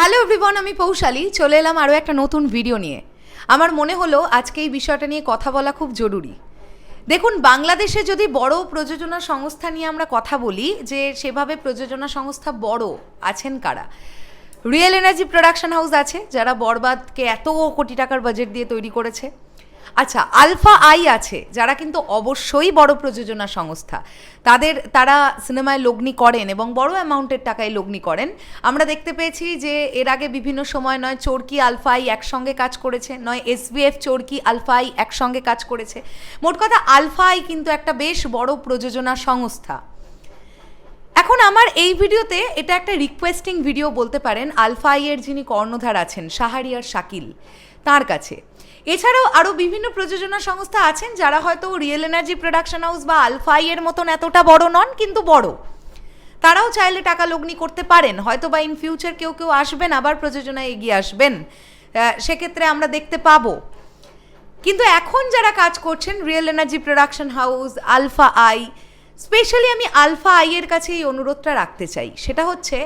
Hello everyone আমি পৌশালী। চলে এলাম আরও একটা নতুন ভিডিও নিয়ে। আমার মনে হলো আজকে এই বিষয়টা নিয়ে কথা বলা খুব জরুরি। দেখুন, বাংলাদেশে যদি বড় প্রযোজনা সংস্থা নিয়ে আমরা কথা বলি, যে সেভাবে প্রযোজনা সংস্থা বড় আছেন কারা? রিয়েল এনার্জি প্রোডাকশন হাউস আছে, যারা বরবাদকে এত কোটি টাকার বাজেট দিয়ে তৈরি করেছে। আচ্ছা আলফা আই আছে, যারা কিন্তু অবশ্যই বড় প্রযোজনা সংস্থা। তাদের, তারা সিনেমায় লগ্নি করেন এবং বড় অ্যামাউন্টের টাকায় লগ্নি করেন। আমরা দেখতে পেয়েছি যে এর আগে বিভিন্ন সময় নয়, চোরকি, আলফা আই একসঙ্গে কাজ করেছে, নয়, এসবিএফ, চোরকি, আলফা আই একসঙ্গে কাজ করেছে। মোট কথা, আলফা আই কিন্তু একটা বেশ বড় প্রযোজনা সংস্থা। এখন আমার এই ভিডিওতে এটা একটা রিকোয়েস্টিং ভিডিও বলতে পারেন আলফাইয়ের যিনি কর্ণধার আছেন, শাহারিয়ার শাকিল, তার কাছে। এছাড়াও আরও বিভিন্ন প্রযোজনা সংস্থা আছেন যারা হয়তো রিয়েল এনার্জি প্রোডাকশন হাউস বা আলফা আইয়ের মতন এতটা বড় নন, কিন্তু বড়। তারাও চাইলে টাকা লগ্নি করতে পারেন হয়তো বা ইন ফিউচার কেউ কেউ আসবেন, আবার প্রযোজনায় এগিয়ে আসবেন। সেক্ষেত্রে আমরা দেখতে পাবো। কিন্তু এখন যারা কাজ করছেন real energy production house alpha I specially আমি আলফা আইয়ের কাছে এই অনুরোধটা রাখতে চাই। সেটা হচ্ছে,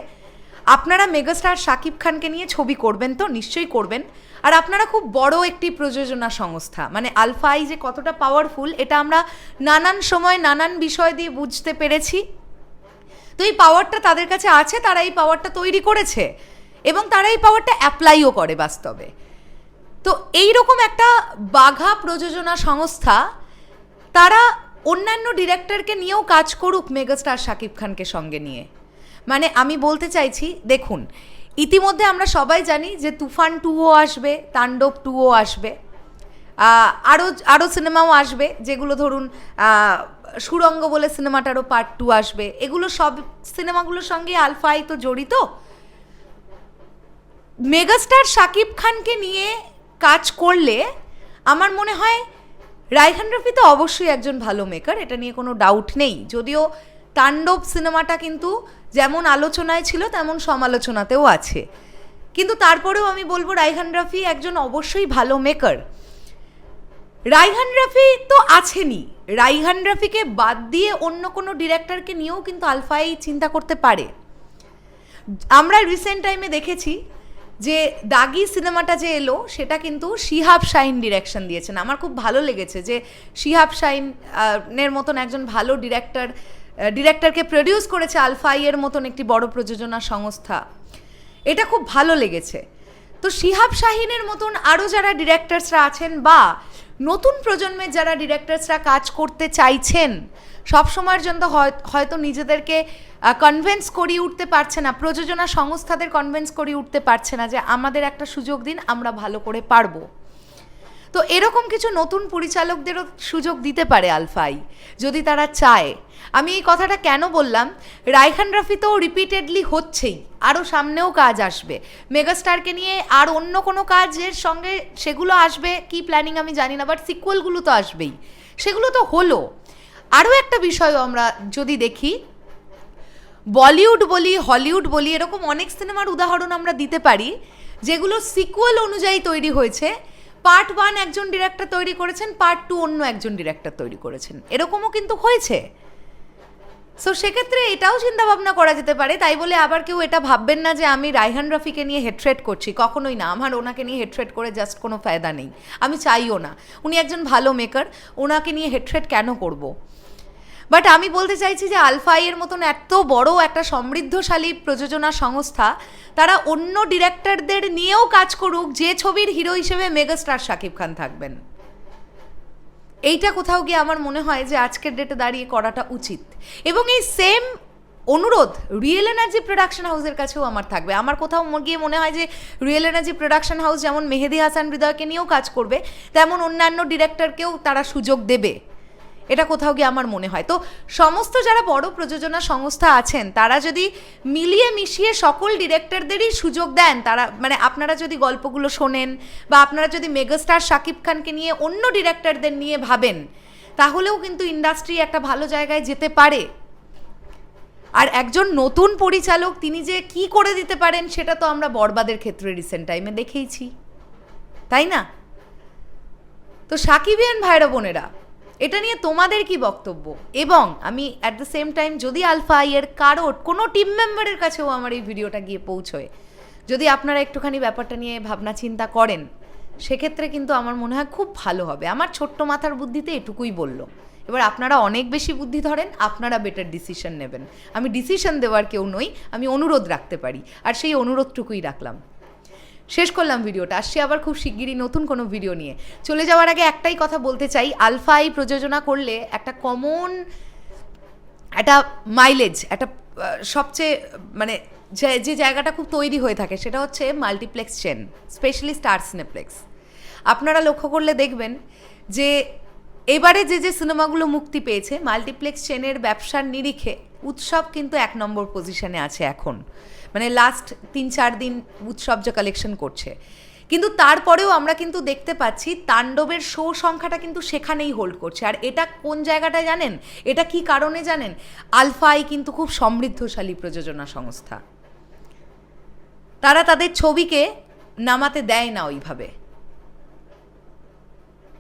আপনারা মেগাস্টার শাকিব খানকে নিয়ে ছবি করবেন তো, নিশ্চয়ই করবেন। আর আপনারা খুব বড় একটি প্রযোজনা সংস্থা মানে আলফা আই যে কতটা পাওয়ারফুল এটা আমরা নানান সময় নানান বিষয় দিয়ে বুঝতে পেরেছি। তো এই পাওয়ারটা তাদের কাছে আছে, তারা এই পাওয়ারটা তৈরি করেছে। এবং তারা এই পাওয়ারটা অ্যাপ্লাইও করে বাস্তবে। তো এই রকম একটা বাঘা প্রযোজনা সংস্থা, তারা অন্যান্য ডিরেক্টরকে নিয়েও কাজ করুক মেগাস্টার শাকিব খানকে সঙ্গে নিয়ে। মানে আমি বলতে চাইছি, দেখুন, ইতিমধ্যে আমরা সবাই জানি যে তুফান টুও আসবে, তাণ্ডব টুও আসবে আরও আরও সিনেমাও আসবে, যেগুলো ধরুন সুরঙ্গ বলে সিনেমাটারও পার্ট টু আসবে, এগুলো সব সিনেমাগুলোর সঙ্গে আলফাই তো জড়িত। মেগাস্টার শাকিব খানকে নিয়ে কাজ করলে আমার মনে হয় রায়হান রফি তো অবশ্যই একজন ভালো মেকার এটা নিয়ে কোনো ডাউট নেই। যদিও তাণ্ডব সিনেমাটা কিন্তু যেমন আলোচনায় ছিল, তেমন সমালোচনাতেও আছে। কিন্তু তারপরেও আমি বলব রায়হান রফি একজন অবশ্যই ভালো মেকার রাইহান রাফি তো আছেনই। রাইহান রাফিকে বাদ দিয়ে অন্য কোনো ডিরেক্টরকে নিয়েও কিন্তু আলফাই চিন্তা করতে পারে। আমরা রিসেন্ট টাইমে দেখেছি যে দাগি সিনেমাটা যে এলো, সেটা কিন্তু শিহাব শাইন ডিরেকশন দিয়েছেন। আমার খুব ভালো লেগেছে যে শিহাব এর মতন একজন ভালো ডিরেক্টর ডিরেক্টরকে প্রডিউস করেছে আলফাই এর মতন একটি বড় প্রযোজনা সংস্থা। এটা খুব ভালো লেগেছে। তো শিহাব শাহিনের মতন আরও যারা ডিরেক্টরসরা আছেন বা নতুন প্রজন্মের যারা ডিরেক্টরসরা কাজ করতে চাইছেন, সব সময়ের জন্য হয়- হয়তো নিজেদেরকে কনভেন্স করিয়ে উঠতে পারছে না, প্রযোজনা সংস্থাদের কনভেন্স করিয়ে উঠতে পারছে না যে আমাদের একটা সুযোগ দিন, আমরা ভালো করে পারব। তো এরকম কিছু নতুন পরিচালকদেরও সুযোগ দিতে পারে আলফাই, যদি তারা চায়। আমি এই কথাটা কেন বললাম? রায়হান রাফি তো রিপিটেডলি হচ্ছেই আরও সামনেও কাজ আসবে। মেগাস্টারকে নিয়ে আর অন্য কোনো কাজের সঙ্গে সেগুলো আসবে কি প্ল্যানিং আমি জানি না বাট সিকুয়েলগুলো তো আসবেই। সেগুলো তো হলো। আরও একটা বিষয় আমরা যদি দেখি, বলিউড বলি, হলিউড বলি, এরকম অনেক সিনেমার উদাহরণ আমরা দিতে পারি, যেগুলো সিকুয়েল অনুযায়ী তৈরি হয়েছে পার্ট ওয়ান একজন ডিরেক্টর তৈরি করেছেন পার্ট টু অন্য একজন ডিরেক্টর তৈরি করেছেন। এরকমও কিন্তু হয়েছে। সো সেক্ষেত্রে এটাও চিন্তা ভাবনা করা যেতে পারে। তাই বলে আবার কেউ এটা ভাববেন না যে আমি রাইহান রফিকে নিয়ে হেট্রেট করছি। কখনোই না। আমার ওনাকে নিয়ে হেট্রেট করে জাস্ট কোনো ফায়দা নেই। আমি চাইও না। উনি একজন ভালো মেকার ওনাকে নিয়ে হেট্রেট কেন করব? বাট আমি বলতে চাইছি যে আলফাইয়ের মতন এত বড় একটা সমৃদ্ধশালী প্রযোজনা সংস্থা, তারা অন্য ডিরেক্টরদের নিয়েও কাজ করুক, যে ছবির হিরো হিসেবে মেগাস্টার শাকিব খান থাকবেন। এইটা কোথাও গিয়ে আমার মনে হয় যে আজকের ডেটে দাঁড়িয়ে করাটা উচিত। এবং এই সেম অনুরোধ রিয়েল এনার্জি প্রোডাকশন হাউসের কাছেও আমার থাকবে। আমার কোথাও গিয়ে মনে হয় যে রিয়েল এনার্জি প্রোডাকশন হাউস যেমন মেহেদি হাসান হৃদয়কে নিয়েও কাজ করবে, তেমন অন্যান্য ডিরেক্টরকেও তারা সুযোগ দেবে। এটা কোথাও গিয়ে আমার মনে হয়। তো সমস্ত যারা বড় প্রযোজনা সংস্থা আছেন, তারা যদি মিলিয়ে মিশিয়ে সকল ডিরেক্টরদেরই সুযোগ দেন, তারা মানে আপনারা যদি গল্পগুলো শোনেন বা আপনারা যদি মেগাস্টার শাকিব খানকে নিয়ে অন্য ডিরেক্টরদের নিয়ে ভাবেন, তাহলেও কিন্তু ইন্ডাস্ট্রি একটা ভালো জায়গায় যেতে পারে। আর একজন নতুন পরিচালক, তিনি যে কি করে দিতে পারেন, সেটা তো আমরা বরবাদের ক্ষেত্রে রিসেন্ট টাইমে দেখেইছি। তাই না? তো সাকিবিয়ান ভাইরা বোনেরা এটা নিয়ে তোমাদের কি বক্তব্য? এবং আমি অ্যাট দ্য সেম টাইম যদি আলফা এর কারোর কোনো টিম মেম্বারের কাছেও আমার এই ভিডিওটা গিয়ে পৌঁছয়, যদি আপনারা একটুখানি ব্যাপারটা নিয়ে ভাবনা চিন্তা করেন, সেক্ষেত্রে কিন্তু আমার মনে হয় খুব ভালো হবে। আমার ছোট্ট মাথার বুদ্ধিতে এটুকুই বলল। এবার আপনারা অনেক বেশি বুদ্ধি ধরেন, আপনারা বেটার ডিসিশন নেবেন। আমি ডিসিশন দেওয়ার কেউ নই, আমি অনুরোধ রাখতে পারি। আর সেই অনুরোধটুকুই রাখলাম। শেষ করলাম ভিডিওটা। আসছি আবার খুব শিগগিরই নতুন কোনো ভিডিও নিয়ে। চলে যাওয়ার আগে একটাই কথা বলতে চাই, আলফাই প্রযোজনা করলে একটা কমন একটা মাইলেজ একটা সবচেয়ে মানে যে জায়গাটা খুব তৈরি হয়ে থাকে সেটা হচ্ছে multiplex chain specially star cineplex আপনারা লক্ষ্য করলে দেখবেন যে এবারে যে যে সিনেমাগুলো মুক্তি পেয়েছে মাল্টিপ্লেক্স চেনের ব্যবসার নিরিখে উৎসব কিন্তু এক নম্বর পজিশনে আছে এখন। মানে লাস্ট তিন, চার দিন উৎসব যে কালেকশন করছে। কিন্তু তারপরেও আমরা কিন্তু দেখতে পাচ্ছি তাণ্ডবের শো সংখ্যাটা কিন্তু সেখানেই হোল্ড করছে। আর এটা কোন জায়গাটায় জানেন? এটা কি কারণে জানেন? আলফাই কিন্তু খুব সমৃদ্ধশালী প্রযোজনা সংস্থা। তারা তাদের ছবিকে নামাতে দেয় না ওইভাবে।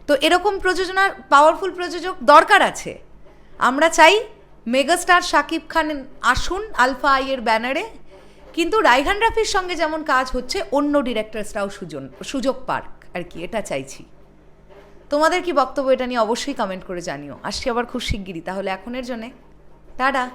তো এরকম প্রযোজনার পাওয়ারফুল প্রযোজক দরকার আছে। আমরা চাই মেগাস্টার শাকিব খান আসুন আলফা আইয়ের ব্যানারে কিন্তু রাইহান রাফির সঙ্গে যেমন কাজ হচ্ছে, অন্য ডিরেক্টরসরাও সুজন, সুযোগ পার্ক। আর কি, এটা চাইছি। তোমাদের কি বক্তব্য এটা নিয়ে অবশ্যই কমেন্ট করে জানিও। আসছি আবার খুব শিগগিরই, তাহলে এখনের জন্যে। টাটা।